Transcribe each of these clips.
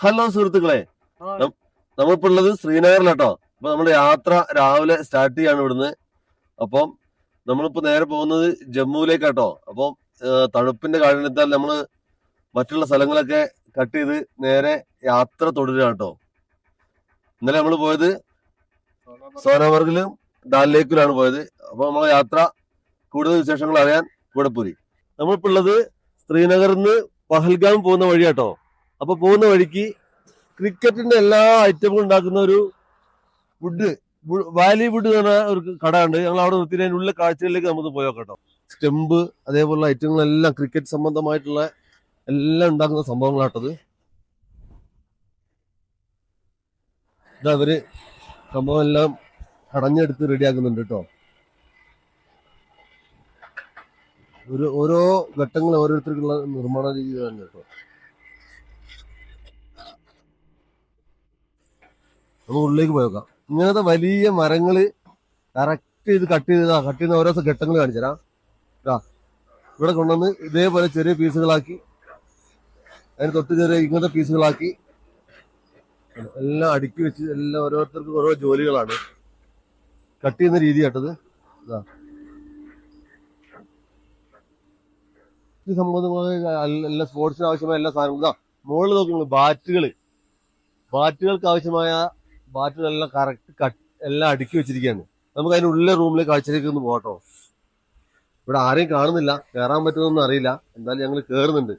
Hello സുഹൃത്തുക്കളെ. നമ്മളിപ്പോ ഉള്ളത് ശ്രീനഗറിലാട്ടോ. അപ്പൊ നമ്മുടെ യാത്ര രാവിലെ സ്റ്റാർട്ട് ചെയ്യാണ് ഇവിടുന്ന്. അപ്പം നമ്മളിപ്പോ നേരെ പോകുന്നത് ജമ്മുവിലേക്കാട്ടോ. അപ്പം തണുപ്പിന്റെ കാരണത്താൽ നമ്മൾ മറ്റുള്ള സ്ഥലങ്ങളൊക്കെ കട്ട് ചെയ്ത് നേരെ യാത്ര തുടരുകയാണ് കേട്ടോ ഇന്നലെ നമ്മൾ പോയത് സോനാമർഗിലും ഡാൽ ലേക്കിലാണ് പോയത്. അപ്പൊ നമ്മളെ യാത്ര കൂടുതൽ വിശേഷങ്ങൾ അറിയാൻ കൂടെ പോരി നമ്മളിപ്പോ ഉള്ളത് ശ്രീനഗറിൽ നിന്ന് പഹൽഗാം പോകുന്ന വഴിയാട്ടോ. അപ്പൊ പോകുന്ന വഴിക്ക് ക്രിക്കറ്റിന്റെ എല്ലാ ഐറ്റവും ഉണ്ടാക്കുന്ന ഒരു വുഡ് വാലി വുഡ് എന്ന് പറഞ്ഞ ഒരു കട ഉണ്ട്. ഞങ്ങൾ അവിടെ നിർത്തി. ഉള്ള കാഴ്ചകളിലേക്ക് നമുക്ക് പോയോ കേട്ടോ. സ്റ്റെമ്പ് അതേപോലുള്ള ഐറ്റങ്ങളെല്ലാം ക്രിക്കറ്റ് സംബന്ധമായിട്ടുള്ള എല്ലാം ഉണ്ടാക്കുന്ന സംഭവങ്ങളാട്ടത് ഇതാ അവർ സംഭവം എല്ലാം കടഞ്ഞെടുത്ത് റെഡിയാക്കുന്നുണ്ട് കേട്ടോ. ഒരു ഓരോ ഘട്ടങ്ങൾ ഓരോരുത്തർക്കുള്ള നിർമ്മാണ രീതി തന്നെ കേട്ടോ. നമുക്ക് ഉള്ളിലേക്ക് പോയേക്കാം ഇങ്ങനത്തെ വലിയ മരങ്ങൾ കറക്റ്റ് ചെയ്ത് കട്ട് ചെയ്ത് കട്ട് ചെയ്യുന്ന ഓരോ ഘട്ടങ്ങൾ കാണിച്ചു തരാം. ഇവിടെ കൊണ്ടുവന്ന് ഇതേപോലെ ചെറിയ പീസുകളാക്കി അതിന് തൊട്ട് ചെറിയ ഇങ്ങനത്തെ പീസുകളാക്കി. എല്ലാം അടുക്കി വെച്ച് എല്ലാം ഓരോരുത്തർക്കും ഓരോ ജോലികളാണ്. കട്ട് ചെയ്യുന്ന രീതി കേട്ടത് ഇതാ ഇത് സംബന്ധമായ എല്ലാ സ്പോർട്സിന് ആവശ്യമായ എല്ലാ സാധനങ്ങളും. മുകളിൽ നോക്കി ബാറ്റുകൾ ബാറ്റുകൾക്ക് ആവശ്യമായ ബാറ്റുകളെല്ലാം കറക്റ്റ് കട്ട് എല്ലാം അടുക്കി വെച്ചിരിക്കുകയാണ്. നമുക്ക് അതിന്റെ ഉള്ളിലെ റൂമിലെ കാഴ്ചയിലേക്ക് ഒന്ന് പോകട്ടോ. ഇവിടെ ആരെയും കാണുന്നില്ല. കയറാൻ പറ്റുമെന്നൊന്നും അറിയില്ല. എന്തായാലും ഞങ്ങൾ കയറുന്നുണ്ട്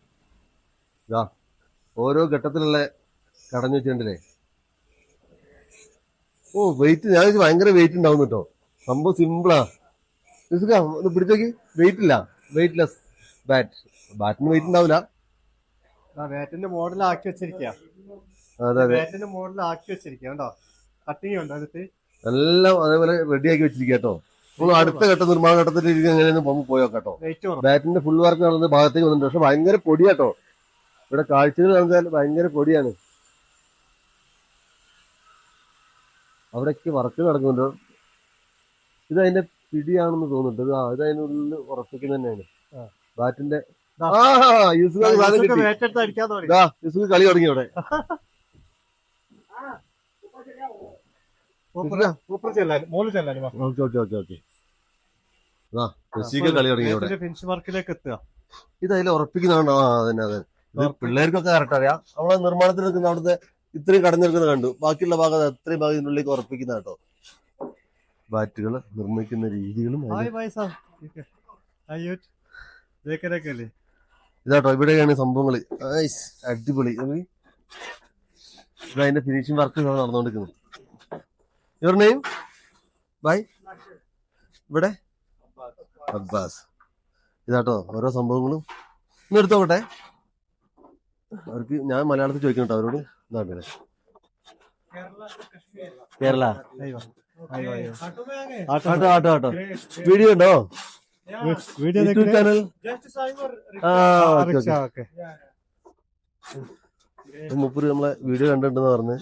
ഇതാ ഓരോ ഘട്ടത്തിലുള്ള കടഞ്ഞു വെച്ചിട്ടുണ്ടല്ലേ? ഓ വെയിറ്റ് ഞാൻ ഭയങ്കര വെയിറ്റ് ഉണ്ടാവും കേട്ടോ. സംഭവം സിമ്പിളാ ഒന്ന് പിടിച്ചോക്കി. വെയിറ്റ് ഇല്ല. വെയിറ്റ് ലെസ് ബാറ്റ് ബാറ്റിന് വെയിറ്റ് ഉണ്ടാവില്ല. ബാറ്റിന്റെ മോഡൽ ആക്കി വെച്ചിരിക്കുക മോഡൽ ആക്കി വെച്ചിരിക്കുക കേട്ടോ. കട്ടിങ് ഉണ്ടോ അതിട്ട് എല്ലാം അതേപോലെ റെഡിയാക്കി വെച്ചിരിക്കുക കേട്ടോ. നമ്മൾ അടുത്ത ഘട്ട നിർമ്മാണ ഘട്ടത്തിൽ എങ്ങനെയൊന്നും നമുക്ക് പോയോ കേട്ടോ. ബാറ്റിന്റെ ഫുൾ വർക്ക് നടന്ന ഭാഗത്തേക്ക് വന്നിട്ടുണ്ട്. പക്ഷെ ഭയങ്കര പൊടിയാട്ടോ ഇവിടെ കാഴ്ചകൾ നടന്നാൽ ഭയങ്കര പൊടിയാണ്. അവിടേക്ക് വർക്ക് നടക്കുന്നുണ്ടോ. ഇത് അതിന്റെ പിടിയാണെന്ന് തോന്നുന്നുണ്ട്. ഇത് ആ, ഇത് അതിനുള്ളിൽ ഉറപ്പിക്കുന്ന തന്നെയാണ്. ബാറ്റിന്റെ കളി തുടങ്ങി യൂസുഫ് ഖാൻ സാധനം കിട്ടി ബാറ്റ് എടുത്ത് അടിക്കാൻ തുടങ്ങി ഇതാ യൂസുഫ് കളി തുടങ്ങി അവിടെ സൂപ്പർ സൂപ്പർ ചെല്ലാൻ മോൾ ചെല്ലാൻ ഓക്കെ ഓക്കെ ഓക്കെ ഓക്കെ. ആ ഋഷിക കളി തുടങ്ങി അവിടെ ഫിനിഷ് വർക്കിലേക്ക് എത്തുക. ഇത് അതിൽ ഉറപ്പിക്കുന്നതാണോ? ആ അതന്നെ അതെ ഇത് പിള്ളേർക്കൊക്കെ കറക്റ്റ് അറിയാം. നമ്മളെ നിർമ്മാണത്തിൽ നിൽക്കുന്ന അവിടുത്തെ ഇത്രയും കടഞ്ഞെടുക്കുന്നത് കണ്ടു. ബാക്കിയുള്ള ഭാഗം അത്രയും ഭാഗം ഇതിനുള്ളിലേക്ക് ഉറപ്പിക്കുന്ന കേട്ടോ. ബാറ്റുകൾ നിർമ്മിക്കുന്ന രീതികളും ഇതാട്ടോ ഇവിടെയാണ് സംഭവങ്ങൾ. അടിപൊളി. അതിന്റെ ഫിനിഷിംഗ് വർക്ക് നടന്നുകൊണ്ടിരിക്കുന്നത്. യുവർ നെയിം ബൈ ഇവിടെ? അബ്ബാസ്. ഇതാട്ടോ ഓരോ സംഭവങ്ങളും. ഇന്ന് എടുത്തോട്ടെ അവർക്ക് ഞാൻ മലയാളത്തിൽ ചോദിക്കണം കേട്ടോ അവരോട് പിന്നെ. കേരള. ആട്ടോ ആട്ടോ ആട്ടോ. വീഡിയോ ഉണ്ടോ? വീഡിയോ ചാനൽ ആ ഓക്കെ ഓക്കെ. മുപ്പര് നമ്മളെ വീഡിയോ കണ്ടിട്ടുണ്ടെന്ന് പറഞ്ഞ്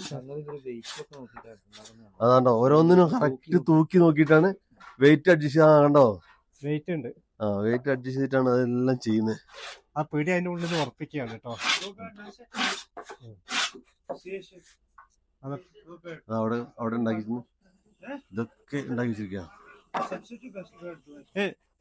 അതാണ്ടോ ഓരോന്നിനും കറക്റ്റ് തൂക്കി നോക്കിയിട്ടാണ് വെയിറ്റ് അഡ്ജസ്റ്റ് ആ കണ്ടോ വെയിറ്റ് ഉണ്ട് ആ വെയിറ്റ് അഡ്ജസ്റ്റ് ചെയ്തിട്ടാണ് അതെല്ലാം ചെയ്യുന്നത് ആ പിടി അതിന്റെ ഉള്ളിൽ നിന്ന് ഉറപ്പിക്കുകയാണ് കേട്ടോ അവിടെ അവിടെ ഉണ്ടാക്കിയിരുന്നു ഇതൊക്കെ ഉണ്ടാക്കി വെച്ചിരിക്കുക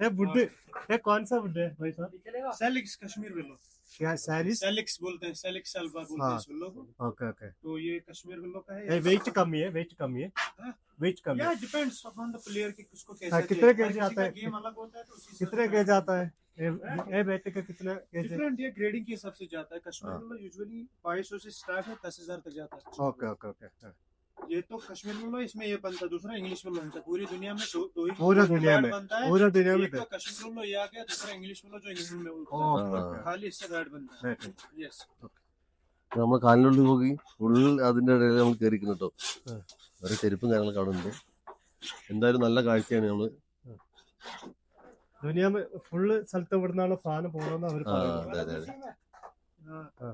ए बुड्ढे ये कौन सा बुड्ढे है भाई साहब सेलिक्स कश्मीर विलो क्या सैरिस? सेलिक्स बोलते हैं सेलिक्स सलवार बोलते हाँ। हैं। विलो को ओके ओके। तो ये कश्मीर विलो का है वेट कम ही है वेट कम ही है। हाँ? वेट कम या डिपेंड्स अपॉन द प्लेयर की किसको कैसे हाँ, कितने kg आता है? गेम अलग होता है तो उसी कितने केज आता है? ये बैट का कितना केज डिफरेंट ये ग्रेडिंग के हिसाब से जाता है। कश्मीर। विलो यूजुअली 2200 से स्टार्ट है 10000 तक जाता है। ओके ओके ओके ये तो कश्मीर विलो इसमें ये बनता है दूसरा इंग्लिश विलो बनता है पूरी दुनिया में दो दो ही पूरी दुनिया brand में, बनता है पूरा दुनिया में एक तो कश्मीर विलो ये आ गया दूसरा इंग्लिश विलो जो इंग्लैंड में बोलते ओके हैं ओके खाली इससे गार्ड बनता है यस നമ്മളെ കാലിനുള്ളിൽ നോക്കി ഫുൾ അതിന്റെ ഇടയിൽ നമ്മൾ കയറിക്കുന്നു കേട്ടോ ആ. ഓരോ ചെരുപ്പും കാര്യങ്ങളൊക്കെ അവിടെ ഉണ്ട് എന്തായാലും നല്ല കാഴ്ചയാണ് നമ്മള് दुनिया में फुल സ്ഥലത്ത് ഇവിടുന്നാണ് സാധനം പോകണമെന്ന് അവർ ആ അതെ അതെ അതെ हाँ। हाँ।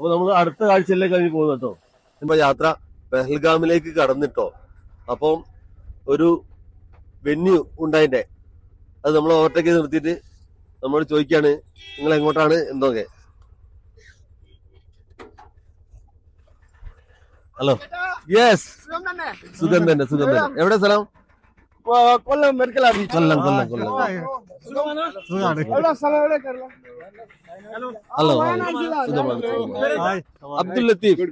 അപ്പൊ നമ്മൾ അടുത്ത കാഴ്ചയിലേക്ക് അതിന് പോകുന്നു കേട്ടോ. ഇപ്പൊ യാത്ര പെഹൽഗാമിലേക്ക് കടന്നിട്ടോ. അപ്പം ഒരു വെന്യൂ ഉണ്ടായിട്ടെ. അത് നമ്മൾ ഓവർടേക്ക് നിർത്തിയിട്ട് നമ്മൾ ചോദിക്കാണ് നിങ്ങൾ എങ്ങോട്ടാണ്? എന്തൊക്കെ. ഹലോ യെസ് സുഖം തന്നെ സുഖം തന്നെ. എവിടെ സ്ഥലം? Kollam medical Kollam Kollam Kollam hello. Abdul Latheef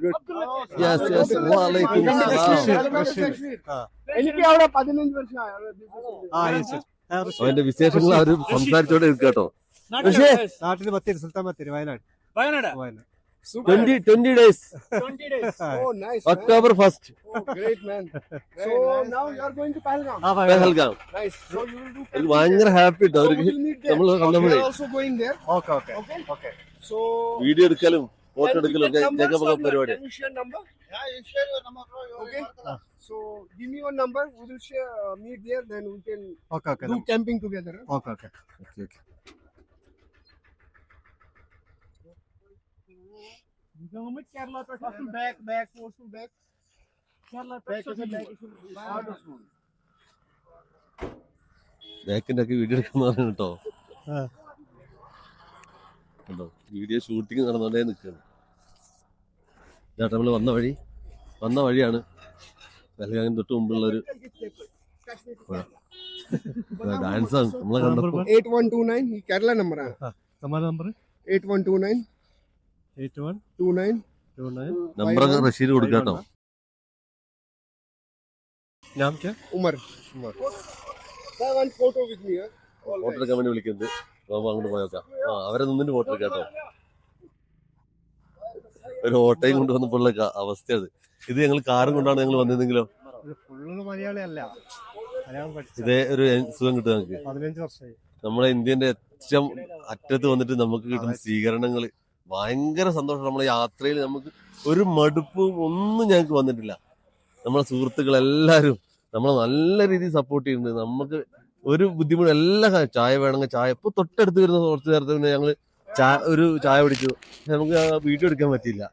yes yes വാലൈക്കും സലാം എനിക്ക് അവിടെ പതിനഞ്ച് വർഷമായി ആ യെസ് അവന്റെ വിശേഷങ്ങൾ അവർ സംസാരിച്ചോണ്ട് കേട്ടോ guys. നാട്ടിൽ Bathery Sultan Bathery Wayanad. Wayanad. Wayanad. Twenty twenty days 20 days. Oh nice October first great man so now you are going to Pahalgam ah Wayanad Pahalgam nice so you will do എനിക്ക് ഭയങ്കര happy കേട്ടോ അവർക്ക് നമ്മൾ കണ്ടപ്പോഴേ also going there okay okay okay okay so video എടുക്കലും photo എടുക്കലും ഒക്കെ ജഗമൊക്കെ പരിപാടി. Can you share number? Yeah, you share your number, bro. You Okay. will- So give me your number. We will share uh, meet there. Then we can okay okay do camping together. huh? Okay okay Government گٲمٕتۍ کیرلا پٮ۪ٹھ اَصٕل بیک بیک پوسٹ بیک کیرلا ബാക്കിന്റെ ഒക്കെ video എടുക്കുന്നതാണ് കേട്ടോ. കേട്ടോ. Video shooting നടന്നോണ്ടേ നിൽക്കുകയാണ്. ചേട്ടാ നമ്മൾ വന്ന വഴി. വന്ന വഴിയാണ് വെലകാങ്ങിന് തൊട്ട് മുമ്പുള്ള ഒരു ഡാൻസാണ്. നമ്മളെ കണ്ടപ്പോൾ കേരള നമ്പറാണ്. Number eight one two nine. Eight one two nine two nine number കൊടുക്കാട്ടോ ഞാൻ ഉമർ. ഫോട്ടോ വിത്ത് മീ അങ്ങോട്ട് അവരെ നിന്നിട്ട് ഫോട്ടോ കേട്ടോ. ഒരു ഓട്ടയും കൊണ്ടുവന്നപ്പോഴുള്ള അവസ്ഥ അത്. ഇത് ഞങ്ങൾ കാറും കൊണ്ടാണ് ഞങ്ങൾ വന്നിരുന്നെങ്കിലോ? മലയാളിയല്ല. ഇതേ ഒരു സുഖം കിട്ടും നമുക്ക് നമ്മുടെ ഇന്ത്യന്റെ ഏറ്റവും അറ്റത്ത് വന്നിട്ട് നമുക്ക് കിട്ടുന്ന സ്വീകരണങ്ങൾ ഭയങ്കര സന്തോഷം. നമ്മൾ യാത്രയിൽ നമുക്ക് ഒരു മടുപ്പും ഒന്നും ഞങ്ങൾക്ക് വന്നിട്ടില്ല. നമ്മളെ സുഹൃത്തുക്കൾ എല്ലാവരും നമ്മളെ നല്ല രീതിയിൽ സപ്പോർട്ട് ചെയ്യുന്നുണ്ട് നമുക്ക് ഒരു ബുദ്ധിമുട്ട് എല്ലാ ചായ വേണമെങ്കിൽ ചായ. ഇപ്പൊ തൊട്ടടുത്ത് വരുന്ന കുറച്ച് നേരത്തെ പിന്നെ ഞങ്ങൾ ചായ ഒരു ചായ പിടിച്ചു നമുക്ക് വീഡിയോ എടുക്കാൻ പറ്റിയില്ല.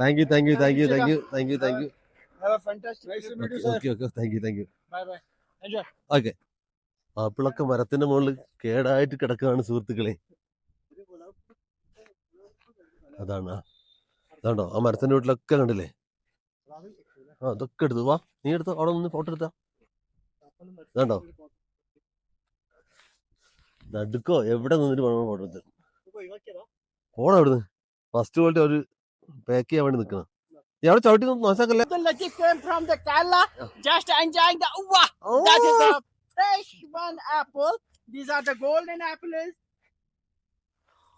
Thank you thank you thank you thank you thank you thank you Have a fantastic nice to meet you, sir. Okay okay thank you thank you Bye bye. Enjoy. Okay ആപ്പിളൊക്കെ മരത്തിന്റെ മുകളിൽ കേടായിട്ട് കിടക്കുകയാണ് സുഹൃത്തുക്കളെ. അതാണ്. ആ. അതാണ്ടോ ആ മരത്തിന്റെ വീട്ടിലൊക്കെ കണ്ടില്ലേ? ആ അതൊക്കെ എടുത്തു. വാ നീ എടുത്തോ. അവിടെ നിന്ന് ഫോട്ടോ എടുത്താ. ഇതാണ്ടോ? നടുക്കോ? എവിടെ നിന്നിട്ട് വേണം ഫോട്ടോ എടുത്ത്? പോണം അവിടുന്ന്? ഫസ്റ്റ് ക്വാളിറ്റി ഒരു പാക്ക് ചെയ്യാൻ വേണ്ടി നിക്കണം The legit came from the Kerala, just enjoying the uva. That is a fresh one apple. These are the golden apples.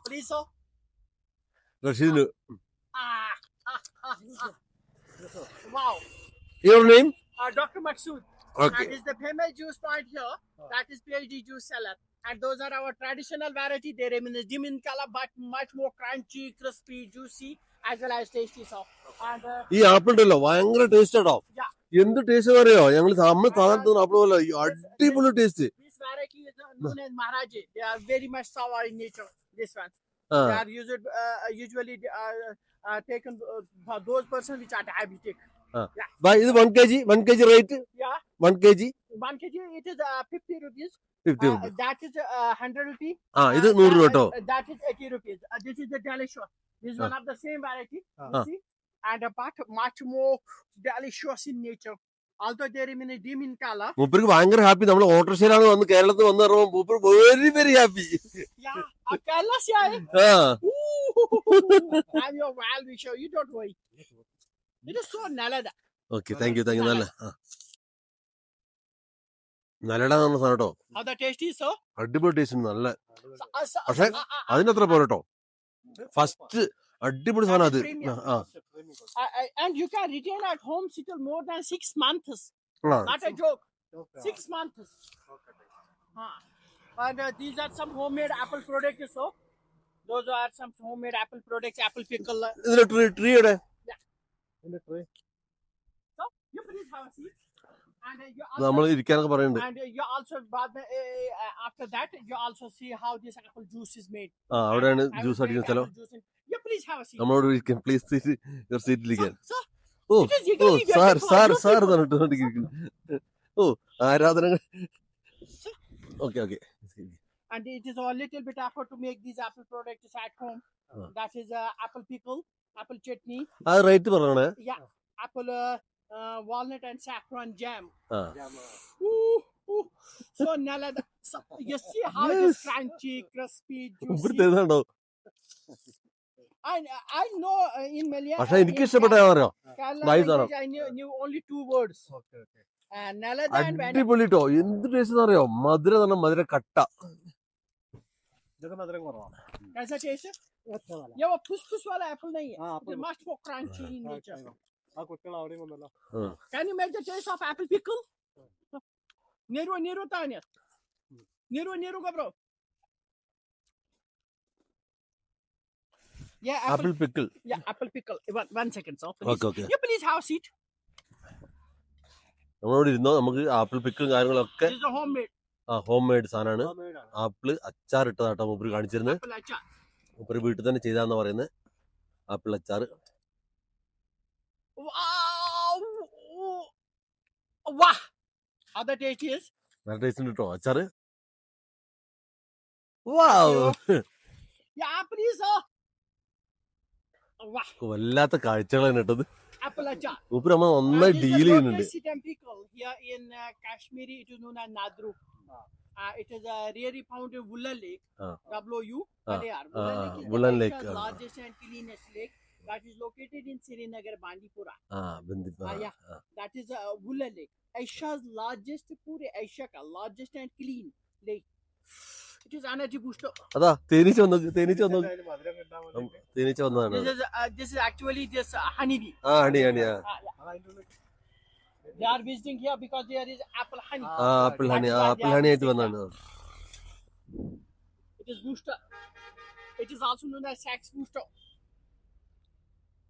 Please, so. రషీదులు Ah. Wow. Your name? Uh, Dr. Maksud. Okay. That is the famous juice point here. That is PhD juice seller And those are our traditional variety. They're in the dim in color, but much more crunchy, crispy, juicy, as well as tasty. So, and uh, ഈ apple ഉണ്ടല്ലോ ഭയങ്കര taste ആട്ടോ Yeah. എന്ത് taste അറിയോ ഞങ്ങൾ നമ്മൾ സാധാരണ apple പോലെ ഈ അടിപൊളി taste This variety is uh, known as Maharaji. They are very much sour in nature. This one. ആ They are used, uh, usually uh, uh, taken uh, for those persons which are diabetic. ഇത് one K G one K G rate one K G one kg it is uh, 50 rupees. Fifty Uh, that is uh, 100 rupee. ah Uh, നൂറ് രൂപ uh, uh, that is 80 rupees. Uh, this is the delicious. This is Ah. one of the same variety. Ah. You see, and uh, but much more delicious in nature. മൂപ്പർക്ക് ഭയങ്കര happy നമ്മൾ ഓട്ടോറിക്ഷയിലാണ് വന്ന് കേരളത്തിൽ വന്ന് പറയുമ്പോൾ മൂപ്പർ very very happy uh, eh. ആ okay thank you thank you നല്ല ആ. നല്ലടാ പറഞ്ഞ സാധനം കേട്ടോ How the taste is so? അടിപൊളി ടേസ്റ്റ് നല്ല Uh, പക്ഷേ uh, uh, uh, അതിനത്ര പോരട്ടോ ഫസ്റ്റ് അടിപൊളി സാധനം അത് Premium. ആ I, I, and you can retain at home still more than six months. ആ Not a joke. Six months. Huh. And uh, these are some homemade apple products. So those are some homemade apple products. Apple pickle. uh, ഇതിന്റെ tree ട്രീയുടെ ഇതിന്റെ tray. So you please have a seat. And uh, you നമ്മൾ also, ഇരിക്കാനൊക്കെ പറയുന്നുണ്ട് and uh, you also but, uh, uh, after that you also see how this apple juice is made. ആ അവിടെയാണ് I will juice make അടിക്കുന്ന സ്ഥലം apple juice in- You please have a seat. നമ്മളോട് ഇരിക്കാൻ please your സീറ്റിലിരിക്കാൻ Sir, sir, oh it is oh eagerly waiting sir for sir you sir people. പറഞ്ഞിട്ട് ഓ ആരാധനകൾ okay okay and it is a little bit effort to make these apple products at home. Ah. That is uh, apple pickle, apple chutney അത് rate പറഞ്ഞേ apple walnut and saffron jam so നല്ലത് you see how this crunchy crispy juicy പക്ഷെ എനിക്ക് ഇഷ്ടപ്പെട്ടോ അടിപൊളിട്ടോ എന്ത് taste അറിയോ? മധുര മധുര കട്ട. ഇതൊക്കെ മധുരം കുറവാണ് अच्छा वाला ये वो फुस फुस वाला apple नहीं है. हाँ, It apple- is much more crunchy in nature. ആ കുട്ടികൾ അവിടെയും വന്നല്ലോ Can you make the taste of apple pickle? Nero, Nero, Tanya. Nero, Nero, go, bro. Yeah, apple, apple pickle yeah, apple pickle. One, one second, sir. Please. Okay okay You please have a seat. നമ്മളോട് ഇരുന്നോ നമുക്ക് apple പിക്കിളും കാര്യങ്ങളൊക്കെ This is a homemade ആ home made സാധനമാണ് Homemade ആണ്. Apple അച്ചാറിട്ടതാട്ടോ മൂപ്പര് കാണിച്ചിരുന്നത് മൂപ്പര് വീട്ടിൽ തന്നെ ചെയ്താന്ന് പറയുന്നത് ആപ്പിൾ അച്ചാർ is? നല്ല ടേസ്റ്റ് ഉണ്ട് കേട്ടോ അച്ചാറ്! വല്ലാത്ത കാഴ്ചകൾ തന്നെ കേട്ടത് നമ്മൾ Uh, നന്നായി ഡീൽ ചെയ്യുന്നുണ്ട്. Uh, it is. Uh, a rarely found in Woolen Lake. uh, W-U-L-A-R. ah, Woolen Lake is Woolen the Lake, uh, ah. largest and cleanest lake that is located in Srinagar, Bandipura. Uh, Bandipura. Uh, yeah. uh, That is a uh, Woolen Lake. Asia's largest, pure Asia ka largest and clean lake. It is energy booster. അതാ തേനീച്ച വന്നു തേനീച്ച വന്നു തേനീച്ച വന്നതാണ് This is uh, this is actually this uh, honeybee. ആ അണി അണി ആ They are visiting here because there is apple honey. ആ ആപ്പിൾ ഹണി ആ ആപ്പിൾ ഹണി ആയിട്ട് വന്നാണ് It is booster. It is also known as sax booster.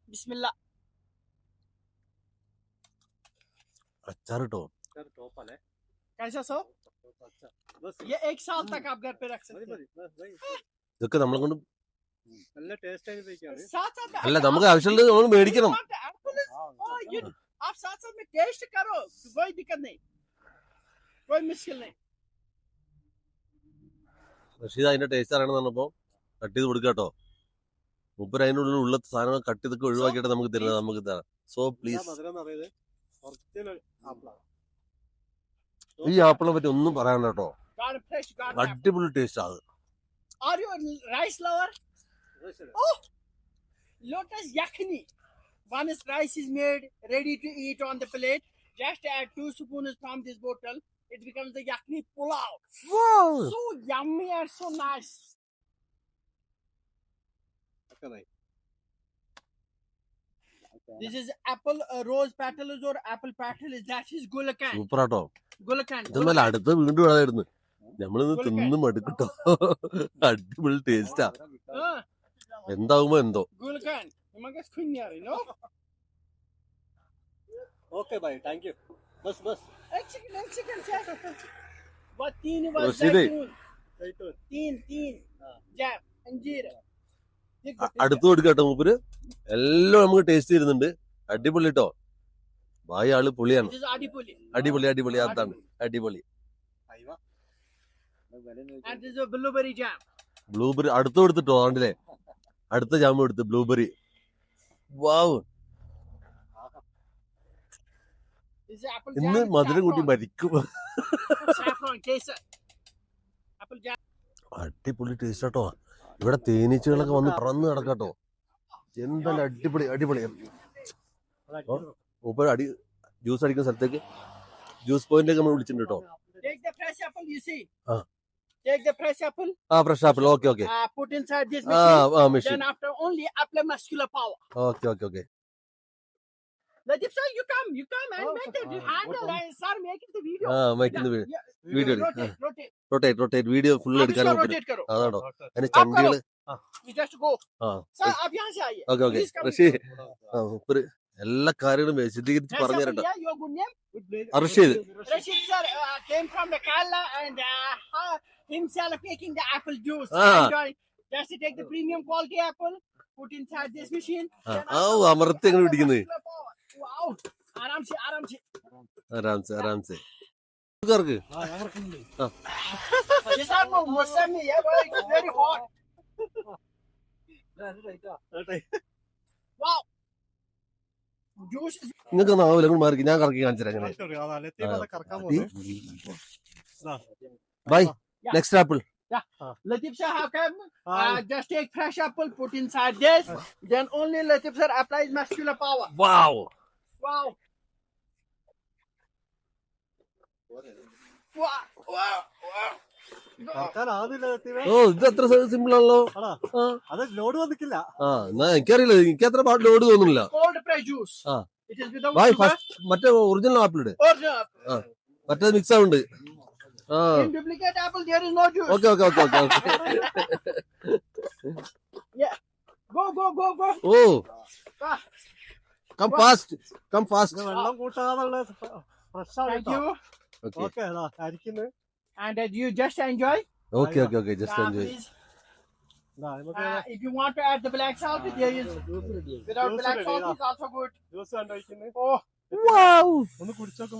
Bismillah. അച്ചാർ കേട്ടോ ഇതൊരു top അല്ലേ? कैसा सो अच्छा. ബസ്. ये एक साल तक आप घर पे रख മതി, सकते മതി. ബസ്, മതി. ഇതൊക്കെ നമ്മളെ കൊണ്ട് നല്ല ടേസ്റ്റ് ആയിട്ട് കഴിക്കാണ് हैं साथ साथ അല്ല നമുക്ക് ആവശ്യമുള്ളത് നമ്മൾ മേടിക്കണം एप्पल oh, you, आप साथ साथ में टेस्ट करो कोई दिक्कत नहीं कोई मुश्किल नहीं റഷീദ് അതിന്റെ ടേസ്റ്റ് അറിയണമെന്ന് പറഞ്ഞപ്പോ കട്ട് ചെയ്ത് കൊടുക്കുക കേട്ടോ മുപ്പര് അതിനുള്ളിൽ ഉള്ള സാധനങ്ങൾ കട്ട് ചെയ്തൊക്കെ ഒഴിവാക്കിയിട്ട് നമുക്ക് തരുന്നത് നമുക്ക് തരാം സോ എന്താ പ്ലീസ് മധുരം എന്ന് പറയുന്നത് ഒറിജിനൽ ആപ്പിളാണ് ഈ ആപ്പിളിനെ പറ്റി ഒന്നും പറയാനില്ല കേട്ടോ garden fresh garden apple. അടിപൊളി ടേസ്റ്റ് ആണ് are you a rice lover oh lotus yakhni One is rice is made ready to eat on the plate just add two spoons from this bottle it becomes the yakni pulao so yummy and so nice Okay. This is apple uh, rose petals or apple petals. That is gulakan. Super ആട്ടോ Gulakan. ഇതൊന്നല്ല അടുത്ത വീണ്ടും ഇടാതായിരുന്നു നമ്മളിന്ന് തിന്ന് മടുക്കട്ടോ അടിപൊളി ടേസ്റ്റാ Ah, എന്താകുമ്പോ എന്തോ gulakan. മകസ് കുഞ്ഞറിഞ്ഞോ ഓക്കെ ബൈ താങ്ക് യു ബസ് ബസ് അടുത്തു കൊടുക്കട്ടോ മൂപ്പര്. എല്ലാം നമുക്ക് ടേസ്റ്റ് ചെയ്യുന്നുണ്ട്. അടിപൊളി കേട്ടോ ഭായ ആൾ പുളിയാണ്. അടിപൊളി. അടിപൊളി അതാണ്. അടിപൊളി. ബ്ലൂബെറി അടുത്തു കൊടുത്തിട്ടോ അതുകൊണ്ടല്ലേ അടുത്ത ജാമ്പ് എടുത്ത് ബ്ലൂബെറി. വാവ് ഇന്ന്. മധുരം കൂട്ടി മരിക്കും. അടിപൊളി ടേസ്റ്റ് കേട്ടോ ഇവിടെ തേനീച്ചകളൊക്കെ വന്ന് പറന്ന് കിടക്കാട്ടോ എന്തായാലും അടിപൊളി അടിപൊളി. മൂപ്പര് അടി ജ്യൂസ് അടിക്കുന്ന സ്ഥലത്തേക്ക്. ജ്യൂസ് പോയിന്റ് നമ്മൾ വിളിച്ചിട്ടുണ്ട് കേട്ടോ Take the fresh apple. Ah, fresh apple. Okay, okay. Uh, put inside this machine. Ah, ah, machine. Then after only apply muscular power. Okay, okay, okay. Najib sir, you come, you come and oh, make the uh, handle, uh, sir, making the video. Ah, making the video. Yeah, Video. Rotate, ah. rotate. Rotate, rotate. Video full ah, rotate. लड़का rotate Ah, करो. हाँ लो. अरे Chandi Ah, You just go. Ah, Sir, आप यहाँ से आइए. Okay, okay. ah, हाँ, पूरे. എല്ലാ കാര്യങ്ങളും വിശദീകരിച്ച് പറഞ്ഞു തരട്ടെ റഷീദ് അമർത്തി എങ്ങനെ പിടിക്കുന്നത് ആരാംസെ നിങ്ങൾക്ക് ആവില്ല മാറി ഞാൻ കറക്കി കാണിച്ചു തരാം എങ്ങനെ അതാ ലത്തീഫ് അത് കറക്കാൻ മതി. പോകുന്നത് bye Yeah. Next apple Latif sir how come uh, just take fresh apple put inside this then only Latif sir applies muscular power Wow. wow wow wow wow ഓ ഇത് എത്ര സിമ്പിൾ ആണല്ലോ? അത് ലോഡ് വന്നിട്ടില്ല. ആ എന്നാ എനിക്കറിയില്ല. എനിക്ക് അത്ര പാട്ട് ലോഡ് തോന്നുന്നില്ല. Sugar. ഫസ്റ്റ് മറ്റേ ഒറിജിനൽ ആപ്പിൾ ഇട്. മറ്റേ മിക്സ് ആവുന്നുണ്ട് ആ. Okay okay okay okay okay ഓ. കം ഫാസ്റ്റ് കം ഫാസ്റ്റ് വെള്ളം കൂട്ടാന്നുള്ള ഫ്രഷ് ആണ് ഓക്കെ അരിക്കുന്നത് and uh, you just enjoy? Just Uh, enjoy please, ഇതാ, നമുക്ക് uh, if you want to add the black salt there is. without black salt yeah. is also good. Oh.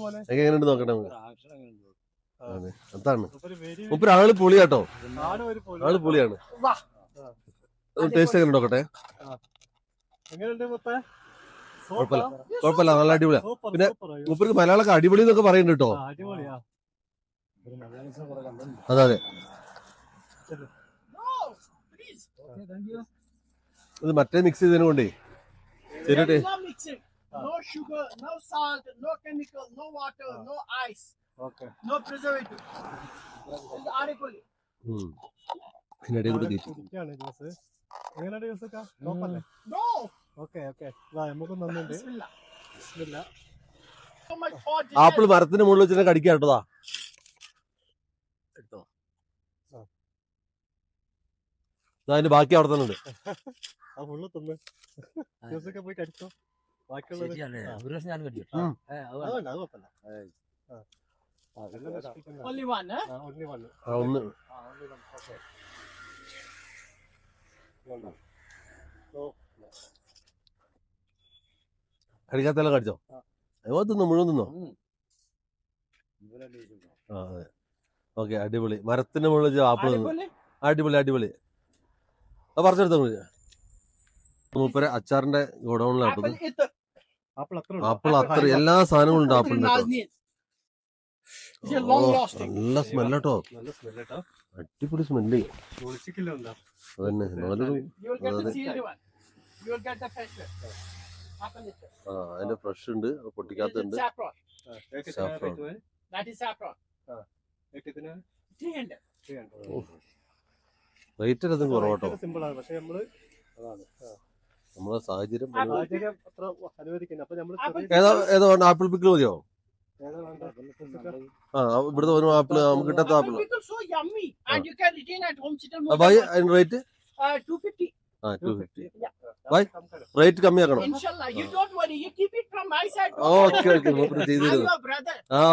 പോലെ എങ്ങനെയുണ്ട് നോക്കട്ടെ നമുക്ക്. അതെ. അതാണ്. മുപ്പര് ആൾ പൊളിയാട്ടോ. ആൾ പൊളിയാണ്. wow ടേസ്റ്റ് എങ്ങനെ നോക്കട്ടെ? കുഴപ്പമില്ല. നല്ല അടിപൊളിയാ. പിന്നെ മുപ്പർക്ക് മലയാളമൊക്കെ അടിപൊളി എന്നൊക്കെ പറയുന്നുണ്ട് കേട്ടോ. അതെ അതെ. ഇത് മറ്റേ മിക്സ് ചെയ്തതിനു കൊണ്ടേ. ചെറിയ ആപ്പിൾ മരത്തിന് മുകളിൽ വെച്ചിട്ട് കടിക്കാൻ കേട്ടതാ എടുത്തോ അതിന്റെ ബാക്കി അവിടെ തന്നെ ഉണ്ട്. ആ ഫുള്ള് തിന്ന്. ജ്യൂസ് ഒക്കെ പോയി കടിച്ചോ? ബാക്കിയുള്ളത്? ശരിയാണ്. ആ. ഒരു ദിവസം ഞാൻ. അത് കുഴപ്പമില്ല. ഒന്ന്. കടിക്കാത്തെല്ലാം കടിച്ചോ. അയ്യോ തിന്നോ മുഴുവൻ തിന്നോ? ആ അതെ. ഓക്കെ അടിപൊളി. മരത്തിന്റെ മുകളിൽ ആപ്പിൾ അടിപൊളി അടിപൊളി. അത് പറഞ്ഞെടുത്തോ മൂപ്പര് അച്ചാറിന്റെ ഗോഡൌണിലാണ് ആപ്പിൾ അത്ര ഉള്ളൂ. ആപ്പിൾ അത്ര എല്ലാ സാധനങ്ങളും ഉണ്ട് ആപ്പിളിന്റെ lasting. നല്ല സ്മെല്ല കേട്ടോ നല്ല സ്മെൽ കേട്ടോ അടിപൊളി സ്മെല്ല് അതന്നെ. ആ അതിന്റെ ഫ്രഷ് ഉണ്ട്. പൊട്ടിക്കാത്തുണ്ട് saffron. Saffron. That is saffron. ഏക്കത്തിന് 300. റേറ്റ് അതും കുറവാട്ടോ നമ്മൾ സാഹചര്യം ഏതോ ആപ്പിൾ പിക്കിൾ മതിയോ? ആ ഇവിടുത്തെ ഒരു ആപ്പിൾ നമുക്ക് കിട്ടാത്ത ആപ്പിൾ ബൈ അതിന് റേറ്റ് 250. ആ two fifty bye rate കമ്മിയാക്കണം. Okay okay.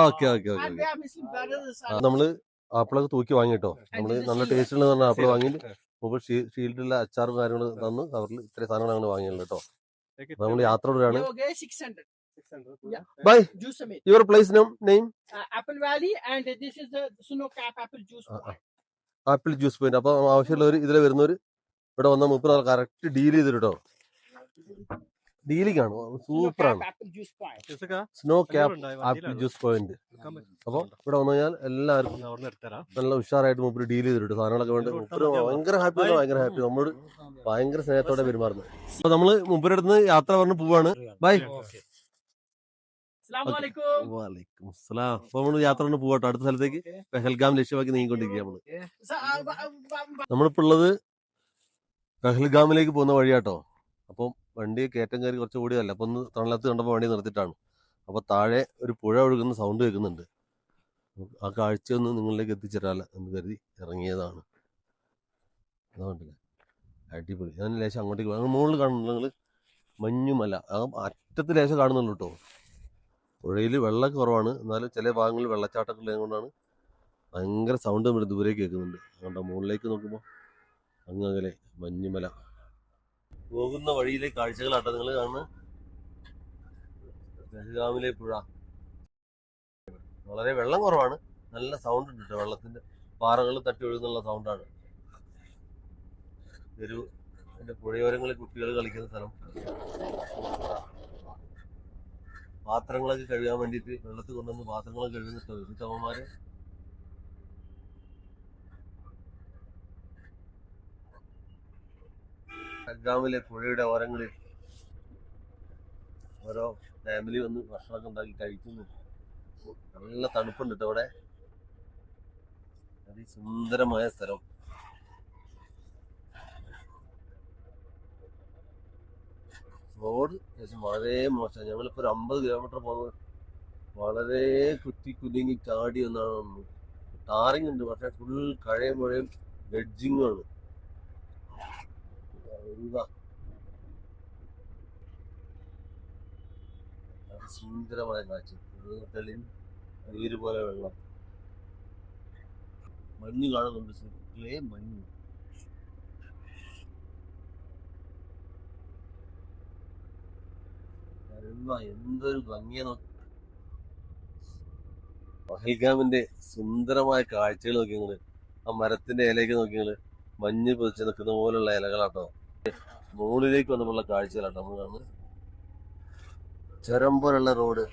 Okay okay okay നമ്മൾ ആപ്പിളൊക്കെ തൂക്കി വാങ്ങിട്ടോ. നമ്മൾ നല്ല ടേസ്റ്റ് ഉണ്ടെന്ന് പറഞ്ഞ ആപ്പിൾ വാങ്ങി മുമ്പ് ഷീൽഡിലെ അച്ചാറും കാര്യങ്ങൾ തന്ന് കവറിൽ ഇത്രയും സാധനങ്ങൾ ഞങ്ങൾ വാങ്ങിയല്ലോ കേട്ടോ നമ്മൾ യാത്ര വിടുകയാണ് get 600. 600. Bye. Your place name apple valley and this snow cap apple juice. Apple juice point അപ്പൊ ആവശ്യമുള്ളവർ ഇതിലെ വരുന്നവർ ഇവിടെ വന്ന മുപ്പത് കറക്റ്റ് ഡീൽ ചെയ്തിട്ട് ഡീലിംഗ് ആണ്. സൂപ്പർ ആണ് snow cap apple juice point അപ്പോൾ ഇവിടെ വന്നു കഴിഞ്ഞാൽ എല്ലാവർക്കും നല്ല ഉഷാറായിട്ട് മുമ്പ് ഡീൽ ചെയ്തിട്ടുണ്ട്. സാധനങ്ങളൊക്കെ വേണ്ടി. മുപ്പര് ഭയങ്കര ഹാപ്പി ഭയങ്കര ഹാപ്പി നമ്മളോട് ഭയങ്കര സ്നേഹത്തോടെ പെരുമാറുന്നത്. അപ്പൊ നമ്മൾ അടുത്ത് യാത്ര പറഞ്ഞ് പോവാണ്. ബൈ. വാലൈക്കും അസ്സലാം. അപ്പൊ നമ്മൾ യാത്ര കൊണ്ട് പോകട്ടോ അടുത്ത സ്ഥലത്തേക്ക് പെഹൽഗാം ലക്ഷ്യമാക്കി നീങ്ങിക്കൊണ്ടിരിക്കുക നമ്മൾ. നമ്മളിപ്പോ ഉള്ളത് പെഹൽഗാമിലേക്ക് പോകുന്ന വഴിയാട്ടോ അപ്പം വണ്ടി കയറ്റം കയറി കുറച്ച് ഓടിയതല്ല? അപ്പൊ ഒന്ന് തണലത്ത് കണ്ടപ്പോൾ വണ്ടി നിർത്തിയിട്ടാണ്. അപ്പൊ താഴെ ഒരു പുഴ ഒഴുകുന്ന സൗണ്ട് കേൾക്കുന്നുണ്ട്. ആ കാഴ്ച ഒന്ന് നിങ്ങളിലേക്ക് എത്തിച്ചേരാല എന്ന് കരുതി ഇറങ്ങിയതാണ്. അടിപൊളി. ഞാൻ ലേശം അങ്ങോട്ടേക്ക് പോകാം മുകളിൽ കാണുന്നുണ്ട് നിങ്ങൾ മഞ്ഞുമല ആ അറ്റത്ത് ലേശം കാണുന്നുള്ളൂ കേട്ടോ പുഴയിൽ വെള്ളമൊക്കെ കുറവാണ്. എന്നാലും ചില ഭാഗങ്ങളിൽ വെള്ളച്ചാട്ടമൊക്കെ ഉള്ളത് കൊണ്ടാണ് ഭയങ്കര സൗണ്ട് ദൂരേക്ക് കേൾക്കുന്നുണ്ട്. അതുകൊണ്ട് മുകളിലേക്ക് നോക്കുമ്പോൾ അങ്ങനെ മഞ്ഞുമല. പോകുന്ന വഴിയിലെ കാഴ്ചകളാട്ടോ നിങ്ങൾ കാണുന്നത് ദഹ്ഗാമിലെ പുഴ. വളരെ വെള്ളം കുറവാണ്. നല്ല സൗണ്ട് ഉണ്ട് കേട്ടോ വെള്ളത്തിന്റെ പാറകൾ തട്ടി ഒഴുകുന്നുള്ള സൗണ്ടാണ് ഒരു എന്റെ പുഴയോരങ്ങളിൽ കുട്ടികൾ കളിക്കുന്ന സ്ഥലം. പാത്രങ്ങളൊക്കെ കഴുകാൻ വേണ്ടിയിട്ട് വെള്ളത്തിൽ കൊണ്ടുവന്ന് പാത്രങ്ങളൊക്കെ കഴുകുന്നിട്ടോ ഇത് ബഹ്ഗാമിലെ പുഴയുടെ ഓരങ്ങളിൽ ഓരോ ഫാമിലി വന്ന് ഭക്ഷണമൊക്കെ ഉണ്ടാക്കി കഴിക്കുന്നു. നല്ല തണുപ്പുണ്ട് കേട്ടോ അവിടെ. അതിസുന്ദരമായ സ്ഥലം. റോഡ് വളരെ മോശം ഞങ്ങളിപ്പോ ഒരു അമ്പത് കിലോമീറ്റർ പോകുന്നത്. വളരെ കുത്തി കുലുങ്ങി ചാടി ഒന്നാണ് ടാറിങ് ഉണ്ട്. പക്ഷെ ഫുൾ കഴയും മുഴയും വെഡ്ജിങ്ങും ആണ്. എന്താ സുന്ദരമായ കാഴ്ച തെളിയും നീര് പോലെ വെള്ളം. മഞ്ഞ് കാണുന്നുണ്ട് സുഖലേ മഞ്ഞ്. എന്താ എന്തൊരു ഭംഗിയ പഹൽഗാമിന്റെ സുന്ദരമായ കാഴ്ചകൾ നോക്കി ആ മരത്തിന്റെ ഇലയൊക്കെ നോക്കി മഞ്ഞ് പൊതിച്ച് നിൽക്കുന്ന പോലുള്ള ഇലകളാട്ടോ. മുകളിലേക്ക് വന്നപ്പോഴുള്ള കാഴ്ചകളാണ് നമ്മൾ കാണുന്നത്. ചുരം പോലുള്ള റോഡ്.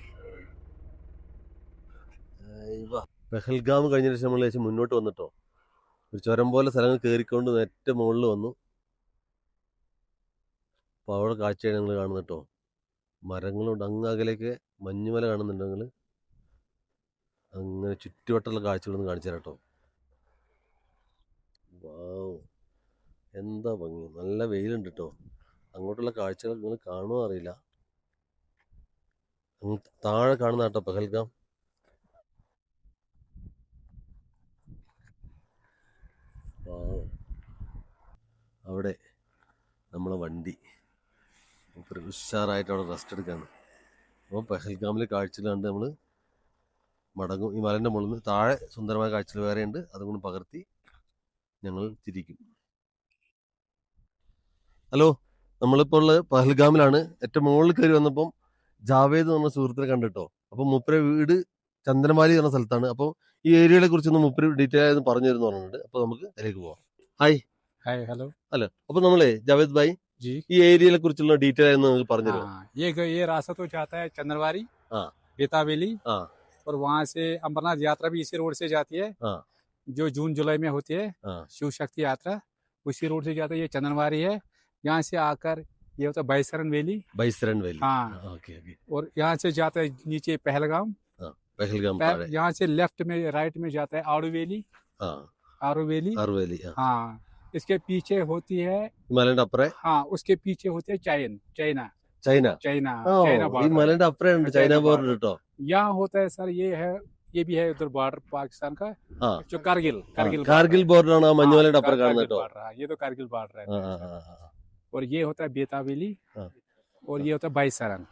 പെഹൽഗാം കഴിഞ്ഞ ശേഷം നമ്മൾ ശേഷം മുന്നോട്ട് വന്നിട്ടോ? ഒരു ചുരം പോലെ സ്ഥലങ്ങൾ കയറിക്കൊണ്ട് ഏറ്റവും മുകളിൽ വന്നു. അപ്പോൾ അവിടെ കാഴ്ചയാണ് നിങ്ങൾ കാണുന്നത് മരങ്ങളുണ്ട്. അങ്ങ് അകലേക്ക് മഞ്ഞുമല കാണുന്നുണ്ട് നിങ്ങൾ. അങ്ങനെ ചുറ്റുവട്ടമുള്ള കാഴ്ചകളൊന്നും കാണിച്ചു തരാം കേട്ടോ. വാവ് എന്താ ഭംഗി? നല്ല വെയിലുണ്ട് കേട്ടോ അങ്ങോട്ടുള്ള കാഴ്ചകൾ നിങ്ങൾ കാണുമോ അറിയില്ല. താഴെ കാണുന്ന കേട്ടോ വാവ്. അവിടെ നമ്മളെ വണ്ടി. ഉഷാറായിട്ട് അവിടെ റെസ്റ്റ് എടുക്കാണ്. അപ്പോൾ പെഹൽഗാമിലെ കാഴ്ചകൾ കണ്ട് നമ്മൾ മടങ്ങും. ഈ മലന്റെ മുകളിൽ നിന്ന് താഴെ സുന്ദരമായ കാഴ്ചകൾ വേറെയുണ്ട്. അതുകൊണ്ട് പകർത്തി ഞങ്ങൾ തിരിക്കും ഹലോ നമ്മളിപ്പോൾ ഉള്ളത് പഹൽഗാമിലാണ് ഏറ്റവും മുകളിൽ കയറി വന്നപ്പം ജാവേദ് എന്ന് പറഞ്ഞ സുഹൃത്തിനെ കണ്ടിട്ടോ അപ്പം മൂപ്പരെ വീട് ചന്ദനമാലി എന്ന സ്ഥലത്താണ് അപ്പോൾ ഈ ഏരിയയെ കുറിച്ചൊന്ന് മൂപ്പര് ഡീറ്റെയിൽ ആയി പറഞ്ഞു തരുന്നു പറഞ്ഞിട്ടുണ്ട് അപ്പോൾ നമുക്ക് അതിലേക്ക് പോവാം हाय हेलो അല്ല അപ്പൊ നമ്മളെ ജാവേദ് ഭായ് जी ഈ ഏരിയയെ കുറിച്ചുള്ള ഡീറ്റെയിൽ ആയി നിങ്ങൾക്ക് പറഞ്ഞു തരുമോ हाँ, ये ये रास्ता तो जाता है चंद्रवारी हाँ। बेतावेली हाँ। और वहाँ से अमरनाथ यात्रा भी इसी रोड से जाती है हाँ। जो जून जुलाई में होती है हाँ। शिव शक्ति यात्रा उसी रोड से जाता है ये चंदनवारी है यहाँ से आकर ये होता है बैसरन वैली ബൈസരൻ വാലി हाँ ഓക്കെ ഓക്കെ और यहाँ से जाता है नीचे पहलगाम പെഹൽഗാം पह- താഴെ यहाँ से लेफ्ट में राइट में जाता है आड़ू वैली ആ आड़ू वैली അറുവേലി ആ हाँ इसके पीछे होती है ഈ മലന്റെ അപ്പുറേ हाँ उसके पीछे होती है चाइन चाइना ചൈന चाइना ഓ चाइना ഈ border। മലന്റെ അപ്പുറേ ഉണ്ട് ചൈന ചൈന ബോർഡർ border। കേട്ടോ यहाँ होता है सर ये है ये भी है उधर बॉर्डर पाकिस्तान का हाँ। जो कारगिल कारगिल കാർഗിൽ ബോർഡർ ആണ് ആ മഞ്ഞുമലയുടെ हाँ, അപ്പുറം കാണുന്നത് कारगिल കേട്ടോ border, हाँ, ये तो कारगिल बॉर्डर है ആ, ആ, ആ, ആ. और ये होता है बेताबेली और ये होता है बाईस सरन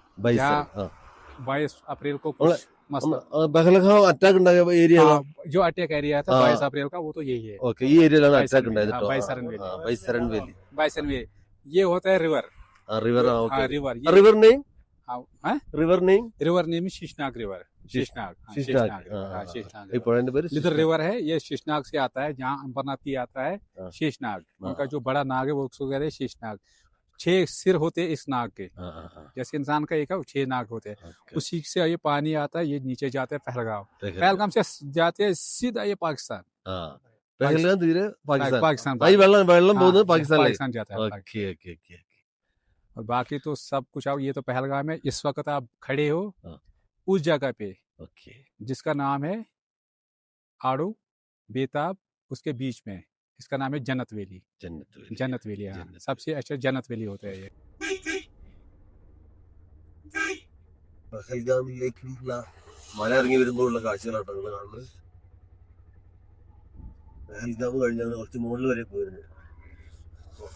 बाईस अप्रैल को एरिया हाँ, जो अटैक एरिया था बाईस अप्रैल का वो तो यही है। ये एरिया बाईस हाँ, बाईस हाँ, ये होता है river river river river name river name river name Sheshnag river Sheshnag हाँ, शीशनाग, शीशनाग हाँ, हाँ, हाँ, शीशनाग ഈ പുഴന്റെ പേര് इधर रिवर है ये शीशनाग से आता है जहाँ अम्बरनाथ की यात्रा है हाँ। शेषनाग हाँ। उनका जो बड़ा नाग है वो उसको कहते हैं शेषनाग छह सिर होते हैं इस नाग के ആ, ആ, ആ. जैसे इंसान का एक है वो छह नाग होते हैं Okay. उसी से ये पानी आता है ये नीचे जाते हैं पहलगाम പെഹൽ- पहलगाम से जाते हैं सीधा ये पाकिस्तान ആ പെഹൽഗാം തീരെ പാകിസ്ഥാൻ पाकिस्तान ആ, ഈ വെള്ളം വെള്ളം हाँ, പോകുന്നത് ये പാകിസ്ഥാനിലേക്ക് पाकिस्तान जाता है पाकिस्तान। ഓക്കെ ഓക്കെ ഓക്കെ और बाकी तो सब कुछ अब ये तो पहलगाम है इस वक्त आप खड़े हो हाँ। उस जगह पे ഓക്കെ जिसका नाम है आड़ू बेताब उसके बीच में इसका नाम है जन्नत वैली ജന്നത്ത് വലി. जन्नत वैली हाँ जन्नत सबसे अच्छा जन्नत वैली होता है ये പഹൽഗാമിലേക്കുള്ള മല ഇറങ്ങി വരുമ്പോഴുള്ള കാഴ്ചകളാട്ടോ നിങ്ങൾ കാണുന്നത് പഹൽഗാം കഴിഞ്ഞാൽ കുറച്ച് മുകളിൽ വരെ പോയിരുന്നു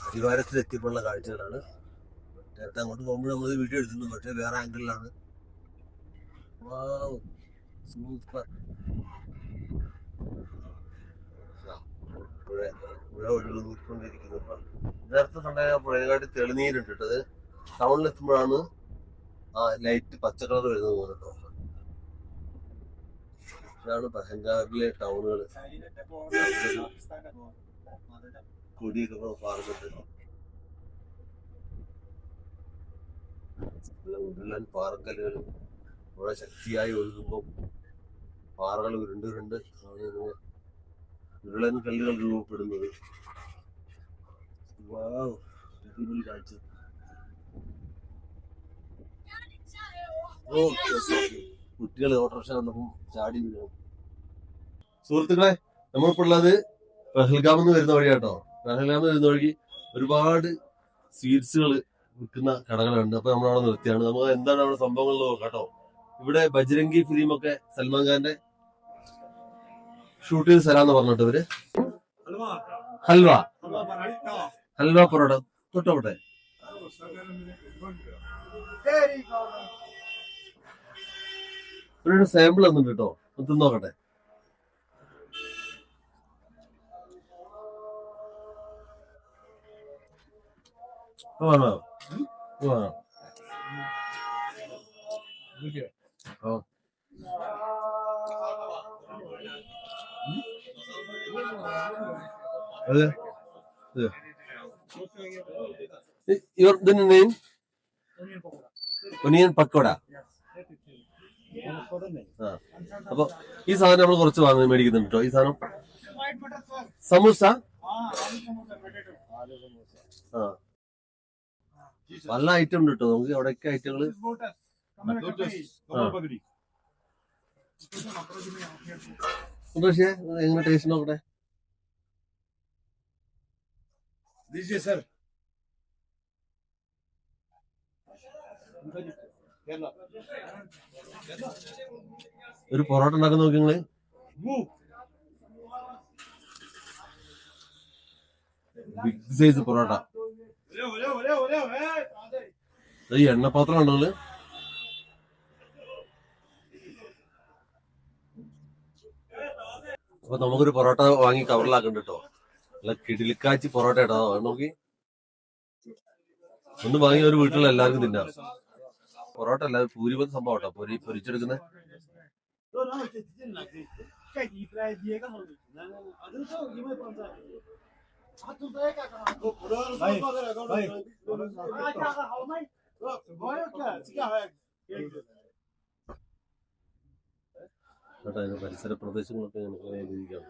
അടിവാരത്തിൽ എത്തിയപ്പോഴുള്ള കാഴ്ചകളാണ് നേരത്തെ അങ്ങോട്ട് പോകുമ്പോൾ നമ്മൾ വീഡിയോ എടുത്തിരുന്നു പക്ഷേ വേറെ ആംഗിളിലാണ് സൂപ്പർ പുഴ നേരത്തെ കണ്ടാൽ പുഴയെക്കാട്ടി തെളിനീരുണ്ട് കേട്ടോ. അത് ടൗണിൽ എത്തുമ്പോഴാണ് ആ ലൈറ്റ് പച്ച കളർ വരുന്നത് പോലെ കേട്ടോ ഇതാണ് പഹഞ്ചാബിലെ ടൗണുകൾ. കൊടിയൊക്കെ നല്ല ഉരുളൻ ഇവിടെ ശക്തിയായി ഒഴുകുമ്പോൾ പാറകൾ ഉരുണ്ട് ഉരുണ്ട് ആണ് ഇങ്ങനെ ഉരുളൻ കല്ലുകൾ രൂപപ്പെടുന്നത്. കാഴ്ച. കുട്ടികൾ ഓട്ടോറിക്ഷ വന്നപ്പോൾ ചാടി വീഴും സുഹൃത്തുക്കളെ നമ്മളിപ്പോ ഉള്ളത് പെഹൽഗാം എന്ന് വരുന്ന വഴിയാട്ടോ. പെഹൽഗാം എന്ന് വരുന്ന വഴി ഒരുപാട് സ്വീറ്റ്സുകൾ വിൽക്കുന്ന കടകളുണ്ട് അപ്പൊ നമ്മളവിടെ നിർത്തിയാണ്. നമുക്ക് എന്താണ് അവിടെ സംഭവങ്ങൾ നോക്കാം കേട്ടോ. ഇവിടെ ബജ്രംഗി ഫിലിം ഒക്കെ സൽമാൻ ഖാന്റെ ഷൂട്ട് ചെയ്ത് പറഞ്ഞിട്ട് ഇവർ? ഹൽവ. ഹൽവ. പൊറോട്ട. തൊട്ടോട്ടെ ഒരു സാമ്പിൾ ഒന്നും കേട്ടോ. ഒന്ന് നോക്കട്ടെ. വേണോ വേണോ അതെ യുവർ ഇതിന്റെ നെയിം ഒനിയൻ പക്കോട. അപ്പൊ ഈ സാധനം നമ്മൾ കുറച്ച് വാങ്ങി മേടിക്കുന്നുണ്ട് കേട്ടോ ഈ സാധനം. സമൂസ. ആ പല ഐറ്റം ഉണ്ട് കേട്ടോ നമുക്ക് എവിടെയൊക്കെ ഐറ്റങ്ങൾ എങ്ങനെ ah. ഒരു പൊറോട്ട ഉണ്ടാക്കാൻ നോക്കി നിങ്ങൾ. Big size parotta. ഈ എണ്ണ പാത്രം ഉണ്ടോ നിങ്ങൾ? അപ്പൊ നമുക്കൊരു പൊറോട്ട വാങ്ങി കവറിലാക്കണ്ട കേട്ടോ അല്ല കിടിലിക്കാച്ചി പൊറോട്ട കേട്ടോ നോക്കി ഒന്ന് വാങ്ങി ഒരു വീട്ടിലുള്ള എല്ലാവർക്കും തിന്നാം പൊറോട്ട അല്ല ഭൂരിപത് സംഭവം കേട്ടോ പൊരി പൊരിച്ചെടുക്കുന്ന അതിന്റെ പരിസര പ്രദേശങ്ങളൊക്കെ നമുക്ക് ഇരിക്കാം